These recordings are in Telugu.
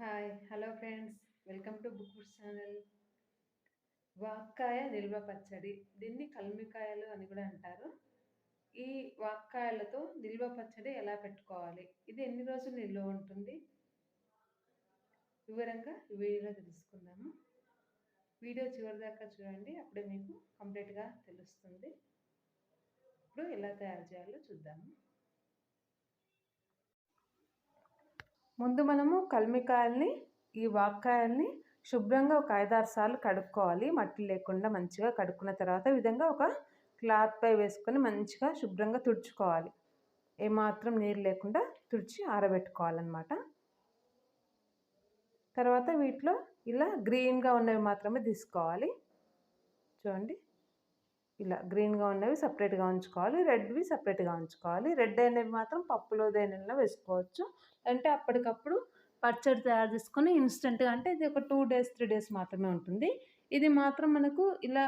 Hi hello friends welcome to book channel వాక్కాయ నిల్వ పచ్చడి. దీన్ని కల్మికాయలు అని కూడా అంటారు. ఈ వాక్కాయలతో నిల్వ పచ్చడి ఎలా పెట్టుకోవాలి? ఇది ఎన్ని రోజులు నిల్వ ఉంటుంది? వివరంగా ఈ వీడియోలో తెలుసుకుందాము. వీడియో చివరి దాకా చూడండి. అప్పుడే మీకు కంప్లీట్గా తెలుస్తుంది. ఇప్పుడు ఎలా తయారు చేయాలో చూద్దాము. ముందు మనము కల్మికాయల్ని ఈ వాక్కాయల్ని శుభ్రంగా ఒక ఐదారు సార్లు కడుక్కోవాలి. మట్టి లేకుండా మంచిగా కడుక్కున్న తర్వాత విధంగా ఒక క్లాత్ పై వేసుకొని మంచిగా శుభ్రంగా తుడుచుకోవాలి. ఏమాత్రం నీరు లేకుండా తుడిచి ఆరబెట్టుకోవాలన్నమాట. తర్వాత వీటిలో ఇలా గ్రీన్గా ఉన్నవి మాత్రమే తీసుకోవాలి. చూడండి. ఇలా గ్రీన్గా ఉన్నవి సపరేట్గా ఉంచుకోవాలి రెడ్వి సపరేట్గా ఉంచుకోవాలి. రెడ్ అయినవి మాత్రం పప్పులో దేనిలో వేసుకోవచ్చు. అంటే అప్పటికప్పుడు పచ్చడి తయారు చేసుకొని ఇన్స్టెంట్గా అంటే ఇది ఒక టూ డేస్ త్రీ డేస్ మాత్రమే ఉంటుంది. ఇది మాత్రం మనకు ఇలా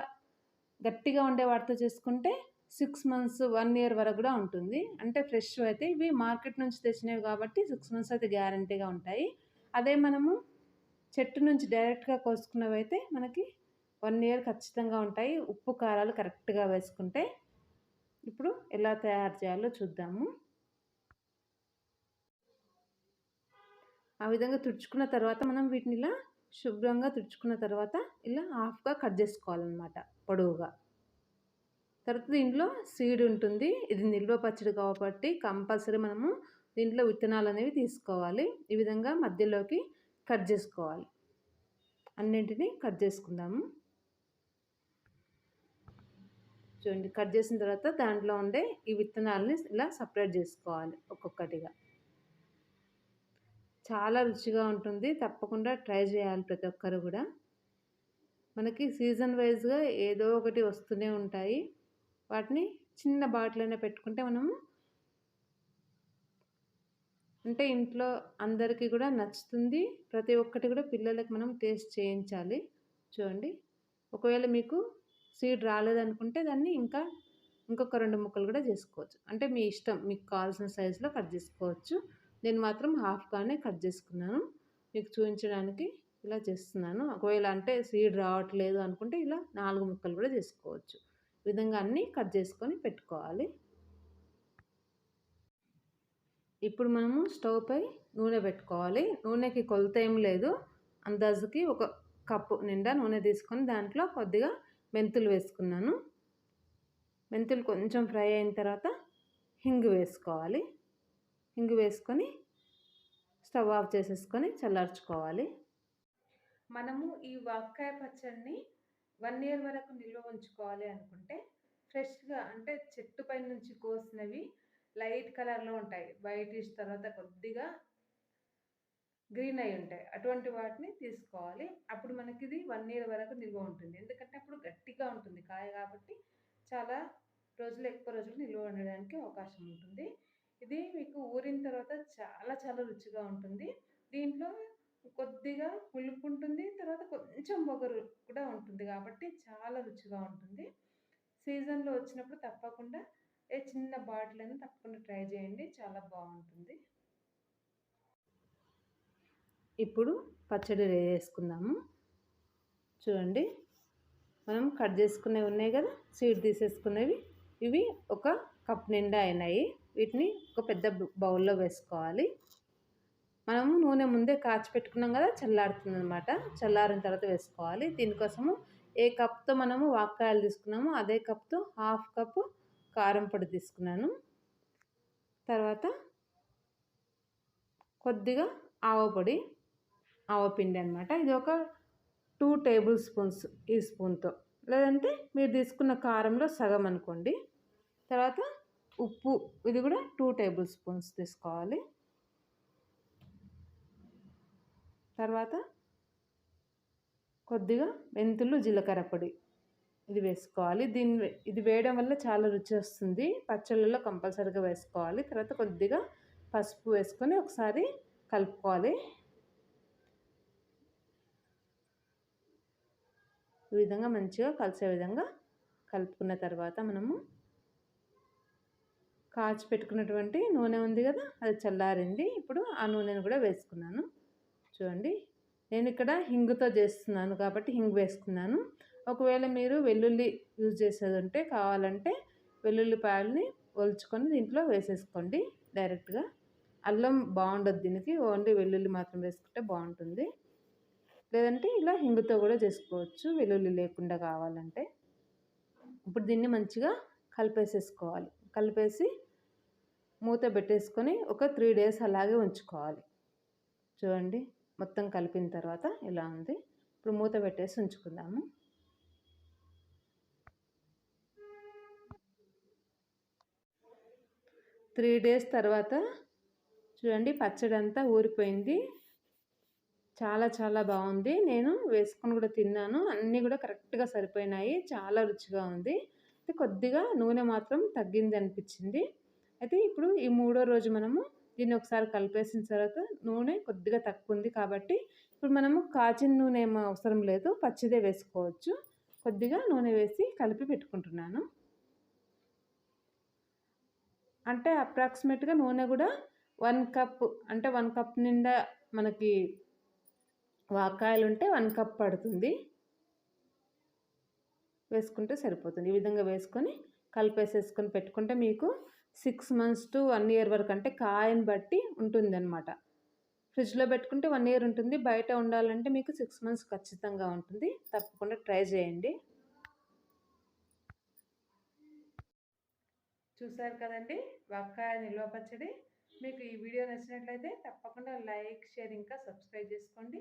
గట్టిగా ఉండే వాటితో చేసుకుంటే సిక్స్ మంత్స్ వన్ ఇయర్ వరకు కూడా ఉంటుంది. అంటే ఫ్రెష్ అయితే ఇవి మార్కెట్ నుంచి తెచ్చినవి కాబట్టి సిక్స్ మంత్స్ అయితే గ్యారంటీగా ఉంటాయి. అదే మనము చెట్టు నుంచి డైరెక్ట్గా కోసుకున్నవి అయితే మనకి వన్ ఇయర్ ఖచ్చితంగా ఉంటాయి. ఉప్పు కారాలు కరెక్ట్గా వేసుకుంటే ఇప్పుడు ఎలా తయారు చేయాలో చూద్దాము. ఆ విధంగా తుడుచుకున్న తర్వాత మనం వీటిని ఇలా శుభ్రంగా తుడుచుకున్న తర్వాత ఇలా హాఫ్గా కట్ చేసుకోవాలన్నమాట పొడవుగా. తర్వాత దీంట్లో సీడ్ ఉంటుంది. ఇది నిల్వ పచ్చడి కాబట్టి కంపల్సరీ మనము దీంట్లో విత్తనాలు అనేవి తీసుకోవాలి. ఈ విధంగా మధ్యలోకి కట్ చేసుకోవాలి. అన్నింటినీ కట్ చేసుకుందాము. చూడండి కట్ చేసిన తర్వాత దాంట్లో ఉండే ఈ విత్తనాలని ఇలా సపరేట్ చేసుకోవాలి ఒక్కొక్కటిగా. చాలా రుచిగా ఉంటుంది. తప్పకుండా ట్రై చేయాలి ప్రతి ఒక్కరు కూడా. మనకి సీజన్ వైజ్గా ఏదో ఒకటి వస్తూనే ఉంటాయి. వాటిని చిన్న బాటిల్లోనే పెట్టుకుంటే మనము అంటే ఇంట్లో అందరికీ కూడా నచ్చుతుంది. ప్రతి ఒక్కటి కూడా పిల్లలకి మనం టేస్ట్ చేయించాలి. చూడండి ఒకవేళ మీకు సీడ్ రాలేదనుకుంటే దాన్ని ఇంకా ఇంకొక రెండు ముక్కలు కూడా చేసుకోవచ్చు. అంటే మీ ఇష్టం మీకు కావాల్సిన సైజులో కట్ చేసుకోవచ్చు. నేను మాత్రం హాఫ్గానే కట్ చేసుకున్నాను. మీకు చూపించడానికి ఇలా చేస్తున్నాను. ఒకవేళ అంటే సీడ్ రావట్లేదు అనుకుంటే ఇలా నాలుగు ముక్కలు కూడా చేసుకోవచ్చు. ఈ విధంగా అన్నీ కట్ చేసుకొని పెట్టుకోవాలి. ఇప్పుడు మనము స్టవ్ పై నూనె పెట్టుకోవాలి. నూనెకి కొలత ఏం లేదు. అందాజుకి ఒక కప్పు నిండా నూనె తీసుకొని దాంట్లో కొద్దిగా మెంతులు వేసుకున్నాను. మెంతులు కొంచెం ఫ్రై అయిన తర్వాత హింగు వేసుకోవాలి. హింగు వేసుకొని స్టవ్ ఆఫ్ చేసేసుకొని చల్లార్చుకోవాలి. మనము ఈ వాక్కాయ పచ్చడిని వన్ ఇయర్ వరకు నిల్వ ఉంచుకోవాలి అనుకుంటే ఫ్రెష్గా అంటే చెట్టు పై నుంచి కోసినవి లైట్ కలర్లో ఉంటాయి. వైటిష్ తర్వాత కొద్దిగా గ్రీన్ అయి ఉంటాయి. అటువంటి వాటిని తీసుకోవాలి. అప్పుడు మనకి ఇది వన్ ఇయర్ వరకు నిల్వ ఉంటుంది. ఎందుకంటే అప్పుడు గట్టిగా ఉంటుంది కాయ కాబట్టి చాలా రోజులు ఎక్కువ రోజులు నిల్వ ఉండడానికి అవకాశం ఉంటుంది. ఇది మీకు ఊరిన తర్వాత చాలా చాలా రుచిగా ఉంటుంది. దీంట్లో కొద్దిగా పులుపు ఉంటుంది. తర్వాత కొంచెం బొగరు కూడా ఉంటుంది కాబట్టి చాలా రుచిగా ఉంటుంది. సీజన్లో వచ్చినప్పుడు తప్పకుండా ఏ చిన్న బాటిల్ అయినా తప్పకుండా ట్రై చేయండి. చాలా బాగుంటుంది. ఇప్పుడు పచ్చడి వేసుకుందాము చూడండి మనం కట్ చేసుకునేవి ఉన్నాయి కదా సీడ్ తీసేసుకునేవి. ఇవి ఒక కప్ నిండా అయినాయి. వీటిని ఒక పెద్ద బౌల్లో వేసుకోవాలి. మనము నూనె ముందే కాచి పెట్టుకున్నాం కదా చల్లారుతుంది అనమాట చల్లారిన తర్వాత వేసుకోవాలి. దీనికోసము ఏ కప్తో మనము వాక్కాయలు తీసుకున్నామో అదే కప్తో హాఫ్ కప్పు కారం పొడి తీసుకున్నాను. తర్వాత కొద్దిగా ఆవపొడి ఆవపిండి అనమాట ఇది ఒక టూ టేబుల్ స్పూన్స్ ఈ స్పూన్తో. లేదంటే మీరు తీసుకున్న కారంలో సగం అనుకోండి. తర్వాత ఉప్పు ఇది కూడా టూ టేబుల్ స్పూన్స్ తీసుకోవాలి. తర్వాత కొద్దిగా మెంతులు జీలకర్ర పొడి ఇది వేసుకోవాలి. దీన్ని ఇది వేయడం వల్ల చాలా రుచి వస్తుంది. పచ్చళ్ళలో కంపల్సరీగా వేసుకోవాలి. తర్వాత కొద్దిగా పసుపు వేసుకొని ఒకసారి కలుపుకోవాలి. ఈ విధంగా మంచిగా కలిసే విధంగా కలుపుకున్న తర్వాత మనము కాచి పెట్టుకున్నటువంటి నూనె ఉంది కదా అది చల్లారింది. ఇప్పుడు ఆ నూనెను కూడా వేసుకున్నాను. చూడండి నేను ఇక్కడ హింగుతో చేస్తున్నాను కాబట్టి హింగ్ వేసుకున్నాను. ఒకవేళ మీరు వెల్లుల్లి యూజ్ చేసేది ఉంటే కావాలంటే వెల్లుల్లిపాయలని ఒలుచుకొని దీంట్లో వేసేసుకోండి డైరెక్ట్గా. అల్లం బాగుండదు దీనికి ఓన్లీ వెల్లుల్లి మాత్రం వేసుకుంటే బాగుంటుంది. లేదంటే ఇలా హింగుతో కూడా చేసుకోవచ్చు వెల్లుల్లి లేకుండా కావాలంటే. ఇప్పుడు దీన్ని మంచిగా కలిపేసేసుకోవాలి. కలిపేసి మూత పెట్టేసుకొని ఒక త్రీ డేస్ అలాగే ఉంచుకోవాలి. చూడండి మొత్తం కలిపిన తర్వాత ఇలా ఉంది. ఇప్పుడు మూత పెట్టేసి ఉంచుకుందాము. త్రీ డేస్ తర్వాత చూడండి పచ్చడి అంతా ఊరిపోయింది. చాలా చాలా బాగుంది. నేను వేసుకొని కూడా తిన్నాను. అన్నీ కూడా కరెక్ట్గా సరిపోయినాయి. చాలా రుచిగా ఉంది. అయితే కొద్దిగా నూనె మాత్రం తగ్గింది అనిపించింది. అయితే ఇప్పుడు ఈ మూడో రోజు మనము దీన్ని ఒకసారి కలిపేసిన తర్వాత నూనె కొద్దిగా తక్కువ ఉంది కాబట్టి ఇప్పుడు మనము కాచిన నూనె ఏమో అవసరం లేదు. పచ్చిదే వేసుకోవచ్చు. కొద్దిగా నూనె వేసి కలిపి పెట్టుకుంటున్నాను. అంటే అప్రాక్సిమేట్గా నూనె కూడా వన్ కప్ అంటే వన్ కప్ నిండా మనకి వాకాయలు ఉంటే వన్ కప్ పడుతుంది. వేసుకుంటే సరిపోతుంది. ఈ విధంగా వేసుకొని కలిపేసేసుకొని పెట్టుకుంటే మీకు six months to one year వరకు అంటే కాయని బట్టి ఉంటుంది అనమాట ఫ్రిడ్జ్లో పెట్టుకుంటే వన్ ఇయర్ ఉంటుంది. బయట ఉండాలంటే మీకు సిక్స్ మంత్స్ ఖచ్చితంగా ఉంటుంది. తప్పకుండా ట్రై చేయండి. చూసారు కదండి? వక్కాయ నిల్వ పచ్చడి. మీకు ఈ వీడియో నచ్చినట్లయితే తప్పకుండా లైక్ షేర్ ఇంకా సబ్స్క్రైబ్ చేసుకోండి.